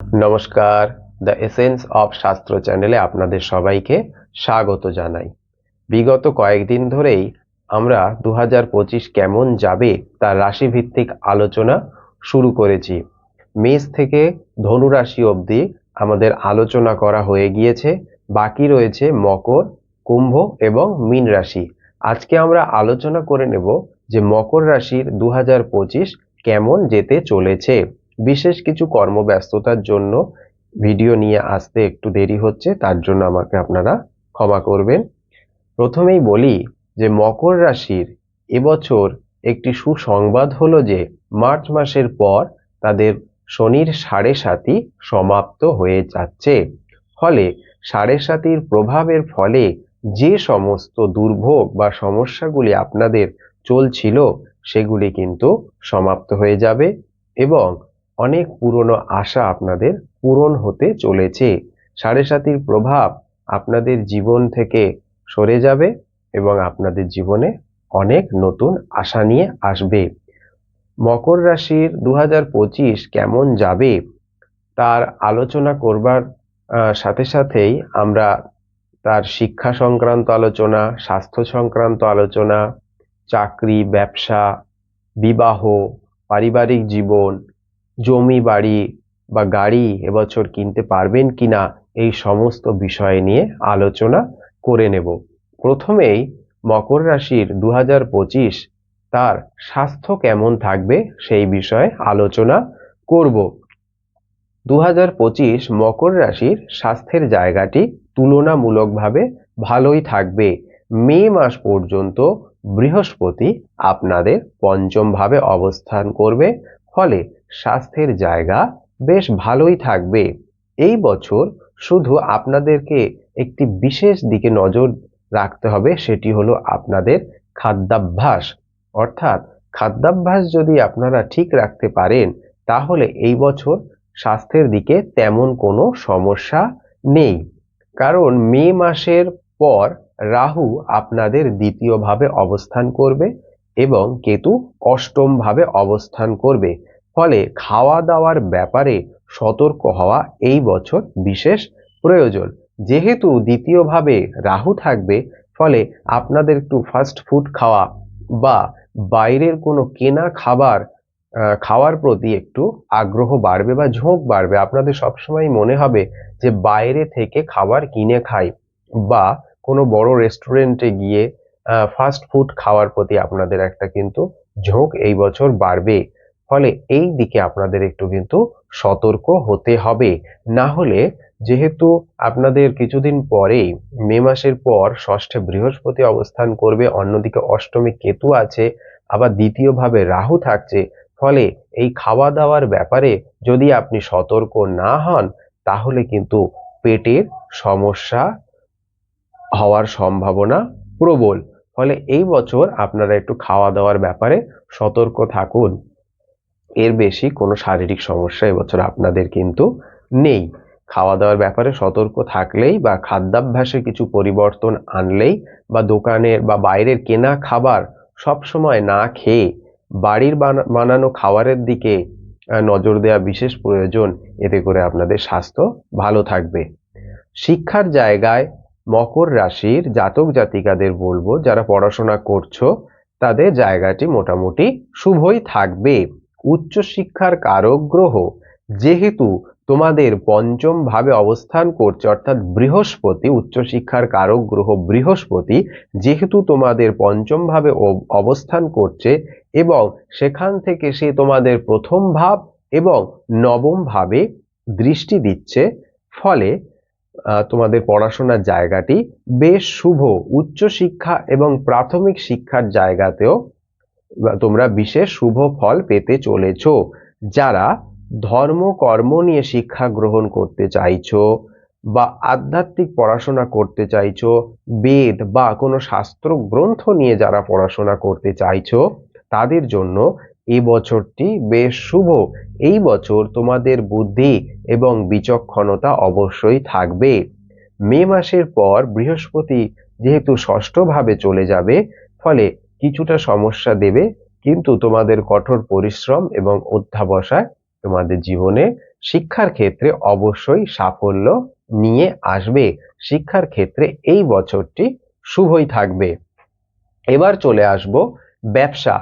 নমস্কার, the essence of শাস্ত্র চ্যানেলে আপনাদের সবাইকে স্বাগত জানাই। বিগত কয়েকদিন ধরেই আমরা দু কেমন যাবে তার রাশিভিত্তিক আলোচনা শুরু করেছি। মেষ থেকে ধনু রাশি অবধি আমাদের আলোচনা করা হয়ে গিয়েছে। বাকি রয়েছে মকর, কুম্ভ এবং মীন রাশি। আজকে আমরা আলোচনা করে নেব যে মকর রাশির দু কেমন যেতে চলেছে। বিশেষ কিছু কর্মব্যস্ততার জন্য ভিডিও নিয়ে আসতে একটু দেরি হচ্ছে, তার জন্য আমাকে আপনারা ক্ষমা করবেন। প্রথমেই বলি যে মকর রাশির এবছর একটি সুসংবাদ হলো যে মার্চ মাসের পর তাদের শনির সাড়ে সাতি সমাপ্ত হয়ে যাচ্ছে। ফলে সাড়ে সাতির প্রভাবের ফলে যে সমস্ত দুর্ভোগ বা সমস্যাগুলি আপনাদের চলছিল, সেগুলি কিন্তু সমাপ্ত হয়ে যাবে এবং অনেক পুরনো আশা আপনাদের পূরণ হতে চলেছে। সাড়ে সাতির প্রভাব আপনাদের জীবন থেকে সরে যাবে এবং আপনাদের জীবনে অনেক নতুন আশা নিয়ে আসবে। মকর রাশির দু হাজার পঁচিশ কেমন যাবে তার আলোচনা করবার সাথে সাথেই আমরা তার শিক্ষা সংক্রান্ত আলোচনা, স্বাস্থ্য সংক্রান্ত আলোচনা, চাকরি, ব্যবসা, বিবাহ, পারিবারিক জীবন জমি, বাড়ি বা গাড়ি এবছর কিনতে পারবেন কিনা এই সমস্ত বিষয় নিয়ে আলোচনা করে নেব। প্রথমেই মকর রাশির দু হাজার পঁচিশ তার স্বাস্থ্য কেমন থাকবে সেই বিষয়ে আলোচনা করব। দু হাজার পঁচিশ মকর রাশির স্বাস্থ্যের জায়গাটি তুলনামূলকভাবে ভালোই থাকবে। মে মাস পর্যন্ত বৃহস্পতি আপনাদের পঞ্চমভাবে অবস্থান করবে। ফলে স্বাস্থ্যের জায়গা বেশ ভালোই থাকবে। এই বছর শুধু আপনাদেরকে একটি বিশেষ দিকে নজর রাখতে হবে, সেটি হলো আপনাদের খাদ্যাভ্যাস। অর্থাৎ খাদ্যাভ্যাস যদি আপনারা ঠিক রাখতে পারেন, তাহলে এই বছর স্বাস্থ্যের দিকে তেমন কোনো সমস্যা নেই। কারণ মে মাসের পর রাহু আপনাদের দ্বিতীয়ভাবে অবস্থান করবে এবং কেতু অষ্টমভাবে অবস্থান করবে। ফলে খাওয়া দাওয়ার ব্যাপারে সতর্ক হওয়া এই বছর বিশেষ প্রয়োজন। যেহেতু দ্বিতীয়ভাবে রাহু থাকবে, ফলে আপনাদের একটু ফাস্ট ফুড খাওয়া বা বাইরের কোনো কেনা খাবার খাওয়ার প্রতি একটু আগ্রহ বাড়বে বা ঝোঁক বাড়বে। আপনাদের সবসময় মনে হবে যে বাইরে থেকে খাবার কিনে খাই বা কোনো বড় রেস্টুরেন্টে গিয়ে ফাস্ট ফুড খাওয়ার প্রতি আপনাদের একটা কিন্তু ঝোঁক এই বছর বাড়বে। ফলে এই দিকে আপনাদের একটু কিন্তু সতর্ক হতে হবে। না হলে যেহেতু আপনাদের কিছুদিন পরেই মে মাসের পর ষষ্ঠে বৃহস্পতি অবস্থান করবে, অন্যদিকে অষ্টমী কেতু আছে, আবার দ্বিতীয়ভাবে রাহু থাকছে, ফলে এই খাওয়া দাওয়ার ব্যাপারে যদি আপনি সতর্ক না হন, তাহলে কিন্তু পেটের সমস্যা হওয়ার সম্ভাবনা প্রবল। ফলে এই বছর আপনারা একটু খাওয়া দাওয়ার ব্যাপারে সতর্ক থাকুন। এর বেশি কোনো শারীরিক সমস্যা এবছর আপনাদের কিন্তু নেই। খাওয়া দাওয়ার ব্যাপারে সতর্ক থাকলেই বা খাদ্যাভ্যাসে কিছু পরিবর্তন আনলেই বা দোকানের বা বাইরের কেনা খাবার সব সময় না খেয়ে বাড়ির বানানো খাবারের দিকে নজর দেওয়া বিশেষ প্রয়োজন। এতে করে আপনাদের স্বাস্থ্য ভালো থাকবে। শিক্ষার জায়গায় মকর রাশির জাতক জাতিকাদের বলব, যারা পড়াশোনা করছ, তাদের জায়গাটি মোটামুটি শুভই থাকবে। উচ্চশিক্ষার কারক গ্রহ যেহেতু তোমাদের পঞ্চম ভাবে অবস্থান করছে, অর্থাৎ বৃহস্পতি, উচ্চশিক্ষার কারক গ্রহ বৃহস্পতি, যেহেতু তোমাদের পঞ্চম ভাবে অবস্থান করছে এবং সেখান থেকে সে তোমাদের প্রথম ভাব এবং নবম ভাবে দৃষ্টি দিচ্ছে, ফলে তোমাদের পড়াশোনার জায়গাটি বেশ শুভ। উচ্চশিক্ষা এবং প্রাথমিক শিক্ষার জায়গাতেও তোমরা বিশেষ শুভ ফল পেতে চলেছ, যারা ধর্ম, কর্ম নিয়ে শিক্ষা গ্রহণ করতে চাইছো বা আধ্যাত্মিক পড়াশোনা করতে চাইছো, বেদ বা কোনো শাস্ত্র গ্রন্থ নিয়ে যারা পড়াশোনা করতে চাইছো, তাদের জন্য এই বছরটি বেশ শুভ। এই বছর তোমাদের বুদ্ধি এবং বিচক্ষণতা অবশ্যই থাকবে। মে মাসের পর বৃহস্পতি যেহেতু ষষ্ঠভাবে চলে যাবে, ফলে কিছুটা সমস্যা দেবে, কিন্তু তোমাদের কঠোর পরিশ্রম এবং অধ্যাবসায় তোমাদের জীবনে শিক্ষার ক্ষেত্রে অবশ্যই সাফল্য নিয়ে আসবে। শিক্ষার ক্ষেত্রে এই বছরটি শুভই থাকবে। এবার চলে আসব ব্যবসা।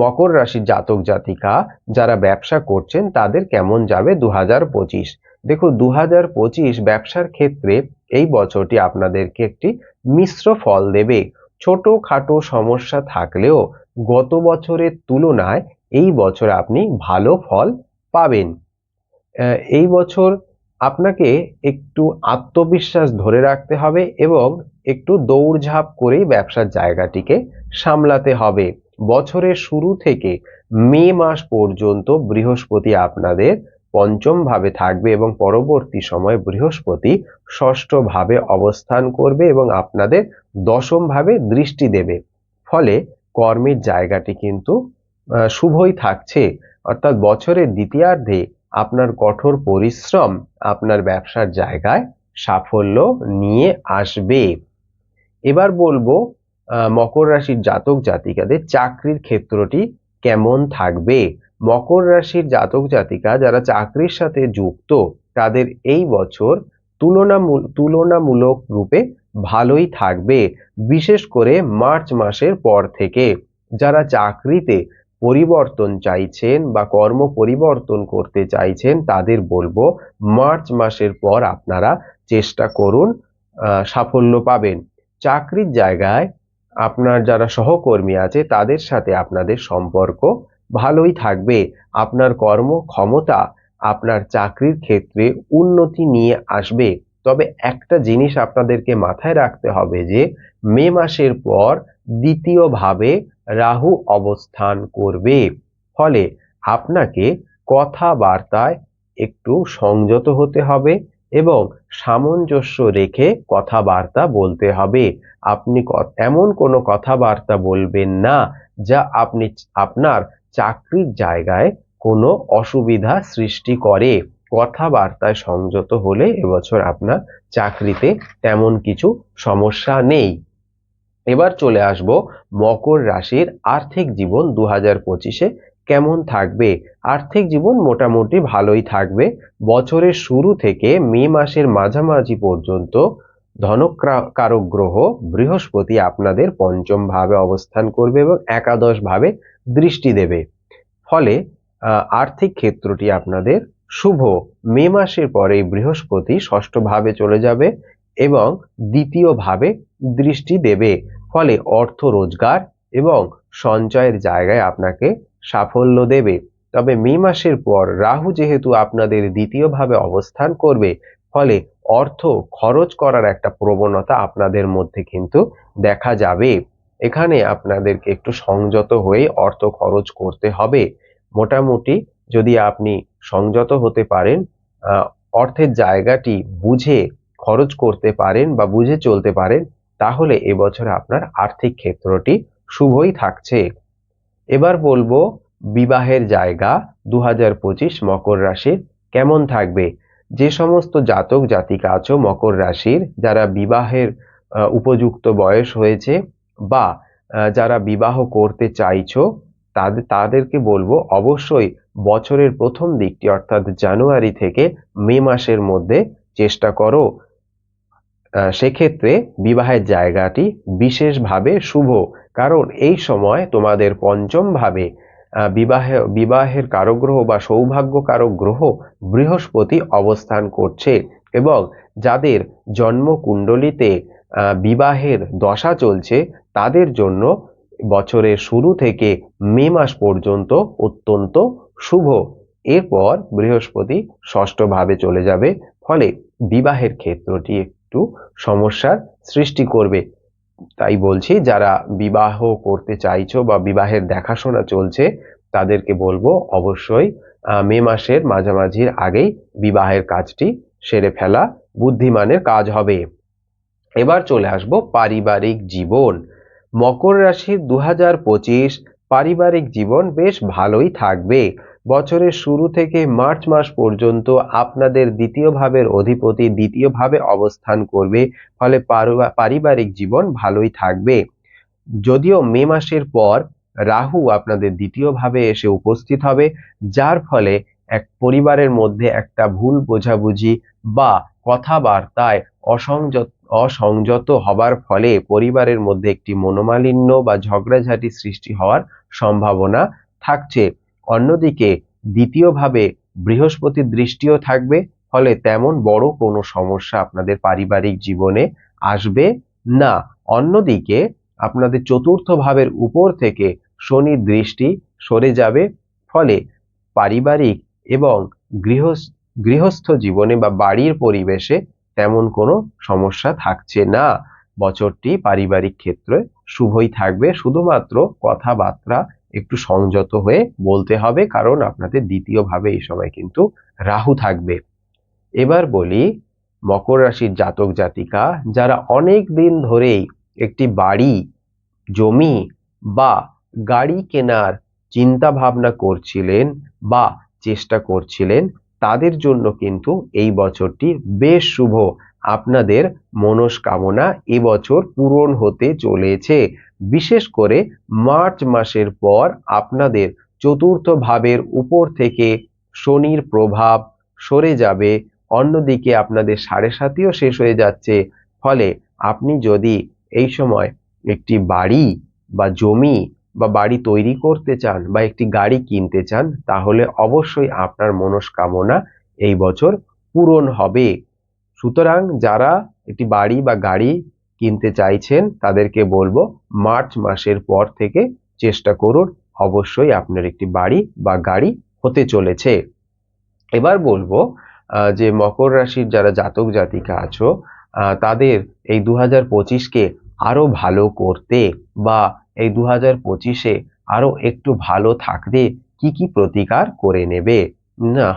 মকর রাশির জাতক জাতিকা যারা ব্যবসা করছেন, তাদের কেমন যাবে দু পঁচিশ? দেখুন দু পঁচিশ ব্যবসার ক্ষেত্রে এই বছরটি আপনাদেরকে একটি মিশ্র ফল দেবে। ছোটখাটো সমস্যা থাকলেও গত বছরের তুলনায় এই বছর আপনি ভালো ফল পাবেন। এই বছর আপনাকে একটু আত্মবিশ্বাস ধরে রাখতে হবে এবং একটু দৌড়ঝাঁপ করেই ব্যবসার জায়গাটিকে সামলাতে হবে। বছরের শুরু থেকে মে মাস পর্যন্ত বৃহস্পতি আপনাদের পঞ্চম ভাবে থাকবে এবং পরবর্তী সময়ে বৃহস্পতি ষষ্ঠ ভাবে অবস্থান করবে এবং আপনাদের দশম ভাবে দৃষ্টি দেবে। ফলে কর্মের জায়গাটি কিন্তু শুভই থাকছে। অর্থাৎ বছরের দ্বিতীয়ার্ধে আপনার কঠোর পরিশ্রম আপনার ব্যবসার জায়গায় সাফল্য নিয়ে আসবে। এবার বলব মকর রাশির জাতক জাতিকাদের চাকরির ক্ষেত্রটি কেমন থাকবে? মকর রাশির জাতক জাতিকা যারা চাকরির সাথে যুক্ত, তাদের এই বছর তুলনামূল তুলনামূলক রূপে ভালোই থাকবে, বিশেষ করে মার্চ মাসের পর থেকে। যারা চাকরিতে পরিবর্তন চাইছেন বা কর্ম পরিবর্তন করতে চাইছেন, তাদের বলব মার্চ মাসের পর আপনারা চেষ্টা করুন সাফল্য পাবেন। চাকরির জায়গায় আপনার যারা সহকর্মী আছে, তাদের সাথে আপনাদের সম্পর্ক ভালোই থাকবে। আপনার কর্ম ক্ষমতা আপনার চাকরির ক্ষেত্রে উন্নতি নিয়ে আসবে। তবে একটা জিনিস আপনাদেরকে মাথায় রাখতে হবে যে, মে মাসের পর দ্বিতীয়ভাবে রাহু অবস্থান করবে। ফলে আপনাকে কথাবার্তায় একটু সংযত হতে হবে এবং সামঞ্জস্য রেখে কথাবার্তা বলতে হবে। আপনি এমন কোনো কথাবার্তা বলবেন না যা আপনি আপনার চাকরির জায়গায় কোনো অসুবিধা সৃষ্টি করে। কথাবার্তায় সংযত হলে এবছর আপনার চাকরিতে তেমন কিছু সমস্যা নেই। এবার চলে আসব মকর রাশির আর্থিক জীবন দু হাজার পঁচিশে কেমন থাকবে? আর্থিক জীবন মোটামুটি ভালোই থাকবে। বছরের শুরু থেকে মে মাসের মাঝামাঝি পর্যন্ত ধনকারক গ্রহ বৃহস্পতি আপনাদের পঞ্চম ভাবে অবস্থান করবে এবং একাদশ ভাবে দৃষ্টি দেবে। ফলে আর্থিক ক্ষেত্রটি আপনাদের শুভ। মে মাসের পরে বৃহস্পতি ষষ্ঠ ভাবে চলে যাবে এবং দ্বিতীয় ভাবে দৃষ্টি দেবে। ফলে অর্থ রোজগার এবং সঞ্চয়ের জায়গায় আপনাকে সাফল্য দেবে। তবে মে মাসের পর রাহু যেহেতু আপনাদের দ্বিতীয়ভাবে অবস্থান করবে, ফলে অর্থ খরচ করার একটা প্রবণতা আপনাদের মধ্যে কিন্তু দেখা যাবে। এখানে আপনাদেরকে একটু সংযত হয়ে অর্থ খরচ করতে হবে। মোটামুটি যদি আপনি সংযত হতে পারেন অর্থের জায়গাটি বুঝে খরচ করতে পারেন বা বুঝে চলতে পারেন, তাহলে এবছর আপনার আর্থিক ক্ষেত্রটি শুভই থাকছে। এবার বলব বিবাহের জায়গা দু হাজার পঁচিশ মকর রাশির কেমন থাকবে? যে সমস্ত জাতক জাতিকা আছো মকর রাশির, যারা বিবাহের উপযুক্ত বয়স হয়েছে বা যারা বিবাহ করতে চাইছো তাদের তাদেরকে বলব অবশ্যই বছরের প্রথম দিকটি, অর্থাৎ জানুয়ারি থেকে মে মাসের মধ্যে চেষ্টা করো। সেক্ষেত্রে বিবাহের জায়গাটি বিশেষভাবে শুভ, কারণ এই সময় তোমাদের পঞ্চম ভাবে বিবাহে, বিবাহের কারগ্রহ বা সৌভাগ্য গ্রহ বৃহস্পতি অবস্থান করছে এবং যাদের জন্মকুণ্ডলিতে বিবাহের দশা চলছে, তাদের জন্য বছরের শুরু থেকে মে মাস পর্যন্ত অত্যন্ত শুভ। এরপর বৃহস্পতি ষষ্ঠভাবে চলে যাবে, ফলে বিবাহের ক্ষেত্রটি একটু সমস্যার সৃষ্টি করবে। তাই বলছি, যারা বিবাহ করতে চাইছো বা বিবাহের দেখাশোনা চলছে, তাদেরকে বলব অবশ্যই মে মাসের মাঝামাঝির আগেই বিবাহের কাজটি সেরে ফেলা বুদ্ধিমানের কাজ হবে। এবার চলে আসব পারিবারিক জীবন। মকর রাশির দু হাজার পঁচিশ পারিবারিক জীবন বেশ ভালোই থাকবে। বছরের শুরু থেকে মার্চ মাস পর্যন্ত আপনাদের দ্বিতীয় ভাবের অধিপতি দ্বিতীয় ভাবে অবস্থান করবে, ফলে পারিবারিক জীবন ভালোই থাকবে। যদিও মে মাসের পর রাহু আপনাদের দ্বিতীয় ভাবে এসে উপস্থিত হবে, যার ফলে এক পরিবারের মধ্যে একটা ভুল বোঝাবুঝি বা কথাবার্তায় অসংযত অসংযত হবার ফলে পরিবারের মধ্যে একটি মনোমালিন্য বা ঝগড়াঝাটি সৃষ্টি হওয়ার সম্ভাবনা থাকছে। অন্যদিকে দ্বিতীয়ভাবে বৃহস্পতির দৃষ্টিও থাকবে, ফলে তেমন বড় কোনো সমস্যা আপনাদের পারিবারিক জীবনে আসবে না। অন্যদিকে আপনাদের চতুর্থ ভাবের উপর থেকে শনির দৃষ্টি সরে যাবে, ফলে পারিবারিক এবং গৃহ গৃহস্থ জীবনে বা বাড়ির পরিবেশে তেমন কোনো সমস্যা থাকছে না। বছরটি পারিবারিক ক্ষেত্রে শুভই থাকবে, শুধুমাত্র কথাবার্তা একটু সংযত হয়ে বলতে হবে, কারণ আপনাদের দ্বিতীয় ভাবে এই সময় কিন্তু রাহু থাকবে। এবার বলি, মকর রাশির জাতক জাতিকা, যারা অনেক দিন ধরেই একটি বাড়ি, জমি বা গাড়ি কেনার চিন্তা ভাবনা করছিলেন বা চেষ্টা করছিলেন, তাদের জন্য কিন্তু এই বছরটি বেশ শুভ। আপনাদের মনস্কামনা এবছর পূরণ হতে চলেছে। বিশেষ করে মার্চ মাসের পর আপনাদের চতুর্থ ভাবের উপর থেকে শনির প্রভাব সরে যাবে, অন্যদিকে আপনাদের সাড়ে সাতিও শেষ হয়ে যাচ্ছে। ফলে আপনি যদি এই সময় একটি বাড়ি বা জমি বা বাড়ি তৈরি করতে চান বা একটি গাড়ি কিনতে চান, তাহলে অবশ্যই আপনার মনস্কামনা এই বছর পূরণ হবে। সুতরাং যারা একটি বাড়ি বা গাড়ি কিনতে চাইছেন, তাদেরকে বলব মার্চ মাসের পর থেকে চেষ্টা করুন, অবশ্যই আপনার একটি বাড়ি বা গাড়ি হতে চলেছে। এবার বলব যে মকর রাশির যারা জাতক জাতিকা আছো তাদের এই দু হাজার পঁচিশকে আরও ভালো করতে বা এই দু হাজার পঁচিশে আরও একটু ভালো থাকতে কি কি প্রতিকার করে নেবে? না,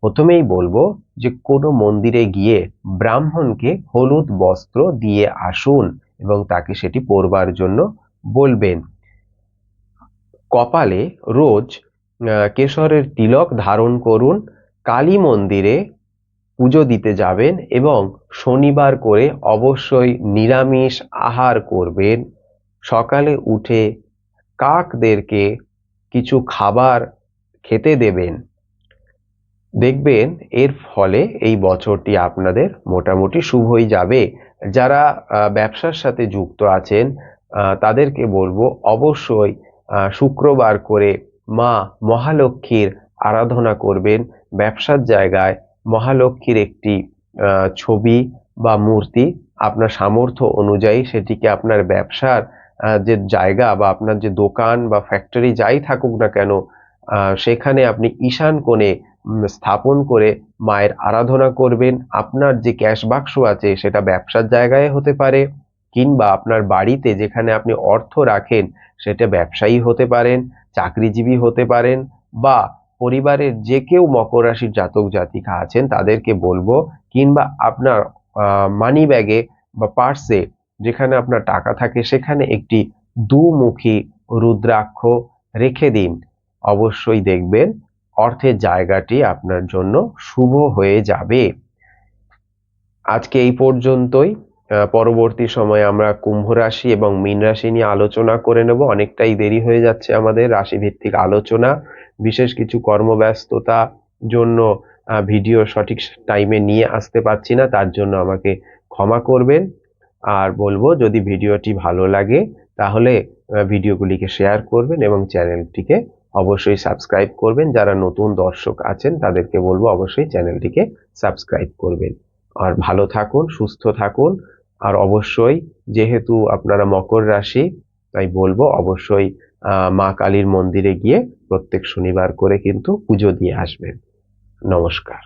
প্রথমেই বলব যে কোনো মন্দিরে গিয়ে ব্রাহ্মণকে হলুদ বস্ত্র দিয়ে আসুন এবং তাকে সেটি পরবার জন্য বলবেন। কপালে রোজ কেশরের তিলক ধারণ করুন, কালী মন্দিরে পুজো দিতে যাবেন এবং শনিবার করে অবশ্যই নিরামিষ আহার করবেন। সকালে উঠে কাকদেরকে কিছু খাবার খেতে দেবেন। দেখবেন এর ফলে এই বছরটি আপনাদের মোটামুটি শুভই যাবে। যারা ব্যবসার সাথে যুক্ত আছেন তাদেরকে বলব অবশ্যই শুক্রবার করে মা মহালক্ষ্মীর আরাধনা করবেন। ব্যবসার জায়গায় মহালক্ষ্মীর একটি ছবি বা মূর্তি আপনার সামর্থ্য অনুযায়ী সেটিকে আপনার ব্যবসার যে জায়গা বা আপনার যে দোকান বা ফ্যাক্টরি যাই থাকুক না কেন সেখানে আপনি ঈশান কোণে স্থাপন করে মায়ের আরাধনা করবেন। আপনার যে ক্যাশ বাক্স আছে, সেটা ব্যবসার জায়গায় হতে পারে কিংবা আপনার বাড়িতে যেখানে আপনি অর্থ রাখেন, সেটা ব্যবসায়ী হতে পারেন, চাকরিজীবী হতে পারেন বা পরিবারের যে কেউ মকর রাশির জাতক জাতিকা আছেন, তাদেরকে বলব কিংবা আপনার মানি ব্যাগে বা পার্সে যেখানে আপনার টাকা থাকে, সেখানে একটি দুমুখী রুদ্রাক্ষ রেখে দিন। অবশ্যই দেখবেন অর্থের জায়গাটি আপনার জন্য শুভ হয়ে যাবে। আজকে এই পর্যন্তই। পরবর্তী সময়ে আমরা কুম্ভ রাশি এবং মীন রাশি নিয়ে আলোচনা করে নেব। অনেকটাই দেরি হয়ে যাচ্ছে আমাদের রাশি ভিত্তিক আলোচনা। বিশেষ কিছু কর্মব্যস্ততা জন্য ভিডিও সঠিক টাইমে নিয়ে আসতে পারছি না, তার জন্য আমাকে ক্ষমা করবেন। আর বলব, যদি ভিডিওটি ভালো লাগে, তাহলে ভিডিওগুলিকে শেয়ার করবেন এবং চ্যানেলটিকে অবশ্যই সাবস্ক্রাইব করবেন। যারা নতুন দর্শক আছেন, তাদেরকে বলব অবশ্যই চ্যানেলটিকে সাবস্ক্রাইব করবেন। আর ভালো থাকুন, সুস্থ থাকুন। আর অবশ্যই, যেহেতু আপনারা মকর রাশি, তাই বলব অবশ্যই মা কালীর মন্দিরে গিয়ে প্রত্যেক শনিবার করে কিন্তু পুজো দিয়ে আসবেন। নমস্কার।